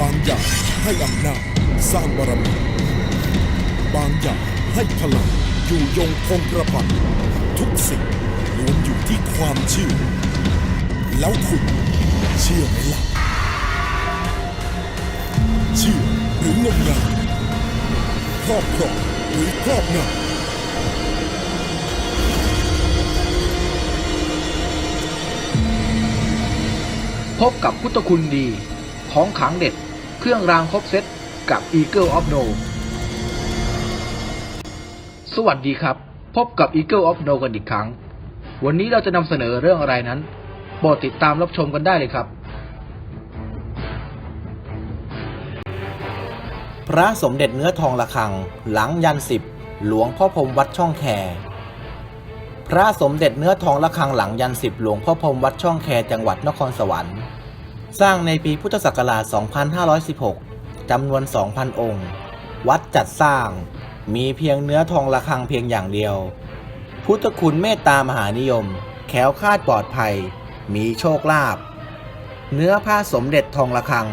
บางอย่างให้อำนาจสร้างบารมีบางอย่างให้พลังอยู่ยงคงกระพันทุกสิ่งล้วนอยู่ที่ความเชื่อ แล้วคุณเชื่อไหมล่ะเชื่อหรืองมงายครอบครองหรือครอบงำพบกับพุทธคุณดี ของขังเด็ด เครื่องรางครบเซตกับ Eagle of No สวัสดีครับ พบกับ Eagle of No กันอีกครั้ง วันนี้เราจะนำเสนอเรื่องอะไรนั้น โปรดติดตามรับชมกันได้เลยครับ พระสมเด็จเนื้อทองระฆัง หลังยันสิบหลวงพ่อพรมวัดช่องแคพระสมเด็จเนื้อทองระฆังหลังยันสิบหลวงพ่อพรมวัดช่องแคจังหวัดนครสวรรค์ สร้างในปีพุทธศักราช 2516 จำนวน 2,000 องค์ วัดจัดสร้าง มีเพียงเนื้อทองระฆังเพียงอย่างเดียว พุทธคุณเมตตามหานิยม แขวคาดปลอดภัย มีโชคลาภ เนื้อผ้าสมเด็จทองระฆัง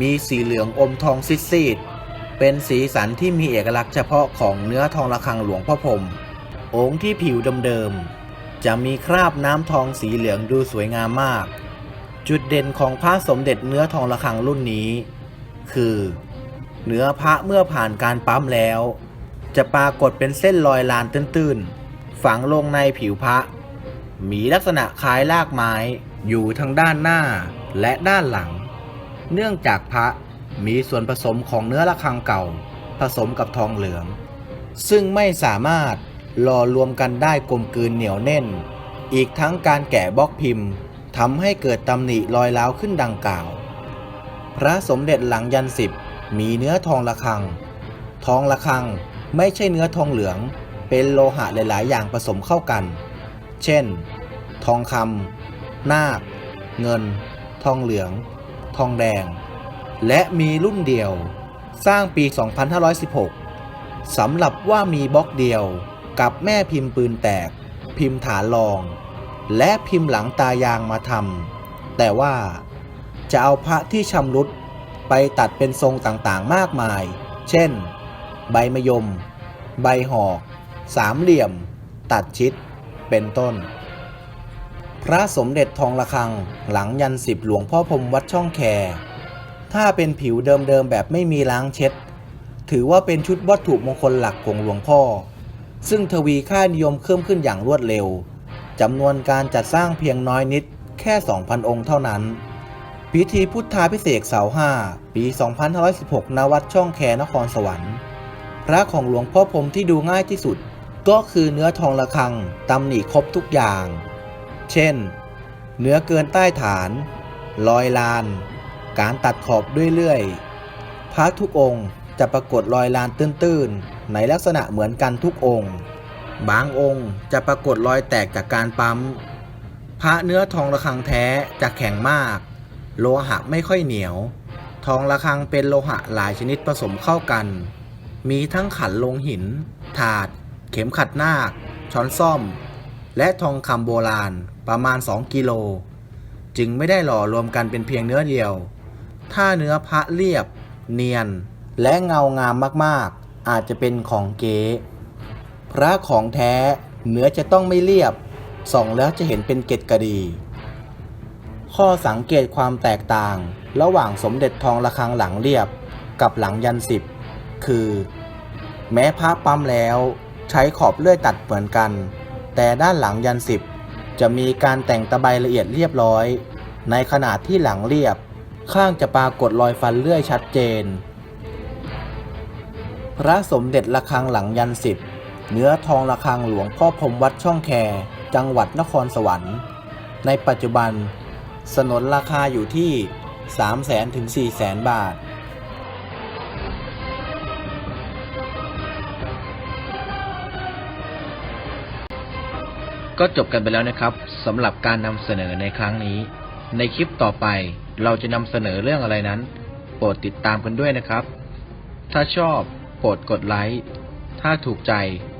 มีสีเหลืองอมทองซีดเป็นสีสันที่มีเอกลักษณ์เฉพาะของเนื้อทองระฆังหลวงพ่อพรมองค์ที่ผิวเดิมๆจะมีคราบน้ำทองสีเหลืองดูสวยงามมาก จุดเด่นของพระสมเด็จเนื้อทองระฆังรุ่นนี้ คือ เนื้อพระเมื่อผ่านการปั๊มแล้ว จะปรากฏเป็นเส้นรอยลานตื้นๆ ฝังลงในผิวพระ มีลักษณะคล้ายรากไม้อยู่ทั้งด้านหน้าและด้านหลัง เนื่องจากพระมีส่วนผสมของเนื้อระฆังเก่า ผสมกับทองเหลือง ซึ่งไม่สามารถหล่อรวมกันได้กลมกลืนเหนียวแน่น อีกทั้งการแกะบล็อกพิมพ์ ทำให้เกิดตำหนิรอยร้าวขึ้นดังกล่าว พระสมเด็จหลังยันสิบมีเนื้อทองระฆัง ทองระฆังไม่ใช่เนื้อทองเหลือง เป็นโลหะหลาย ๆ อย่างผสมเข้ากัน เช่น ทองคำนาค เงิน ทองเหลือง ทองแดง และมีรุ่นเดียว สร้างปี 2516 สำหรับว่ามีบล็อกเดียวกับแม่พิมพ์ปืนแตก พิมพ์ฐานรอง และพิมพ์หลังตายางมาทำแต่ว่าจะเอาพระที่ชำรุดไปตัดเป็นทรงต่างๆมากมาย เช่น ใบมะยม ใบหอก สามเหลี่ยม ตัดชิด เป็นต้น พระสมเด็จทองระฆังหลังยันสิบหลวงพ่อพรมวัดช่องแค ถ้าเป็นผิวเดิมๆแบบไม่มีล้างเช็ด ถือว่าเป็นชุดวัตถุมงคลหลักของหลวงพ่อ ซึ่งทวีค่านิยมเพิ่มขึ้นอย่างรวดเร็ว จำนวนการจัดสร้างเพียงน้อยนิดแค่ 2,000 องค์เท่านั้น พิธีพุทธาพิเศษเสาห้าปี 2516 ณ วัดช่องแคนครสวรรค์ พระของหลวงพ่อพรมที่ดูง่ายที่สุด ก็คือเนื้อทองระฆังตำหนิครบทุกอย่าง เช่น เนื้อเกินใต้ฐานรอยลาน การตัดขอบด้วยเลื่อย พระทุกองค์จะปรากฏรอยลานตื้นๆ ในลักษณะเหมือนกันทุกองค์ บางองค์จะปรากฏรอยแตกจากการปั๊ม พระเนื้อทองระฆังแท้จะแข็งมาก โลหะไม่ค่อยเหนียว ทองระฆังเป็นโลหะหลายชนิดผสมเข้ากัน มีทั้งขันลงหิน ถาด เข็มขัดนาค ช้อนซ่อม และทองคำโบราณประมาณ 2 กิโล จึงไม่ได้หล่อรวมกันเป็นเพียงเนื้อเดียว ถ้าเนื้อพระเรียบ เนียน และเงางามมากๆ อาจจะเป็นของเก๋ พระของแท้เนื้อจะต้องไม่เรียบ ส่องแล้วจะเห็นเป็นเกล็ดกระดี ข้อสังเกตความแตกต่าง ระหว่างสมเด็จทองระฆังหลังเรียบกับหลังยันสิบ คือ แม้พระปั๊มแล้วใช้ขอบเลื่อยตัดเหมือนกัน แต่ด้านหลังยันสิบจะมีการแต่งตะไบละเอียดเรียบร้อย ในขณะที่หลังเรียบ ข้างจะปรากฏรอยฟันเลื่อยชัดเจน พระสมเด็จระฆังหลังยันสิบ เนื้อทองระฆังหลวงพ่อพรมวัดช่องแค จังหวัดนครสวรรค์ ในปัจจุบัน สนนราคาอยู่ที่ 3 0 0 0 0 0ถึง4 0 0 0 0 0บาท ก็จบกันไปแล้วนะครับสำหรับการนำเสนอในครั้งนี้ ในคลิปต่อไปเราจะนำเสนอเรื่องอะไรนั้น โปรดติดตามกันด้วยนะครับ ถ้าชอบโปรดกดไลค์ ถ้าถูกใจ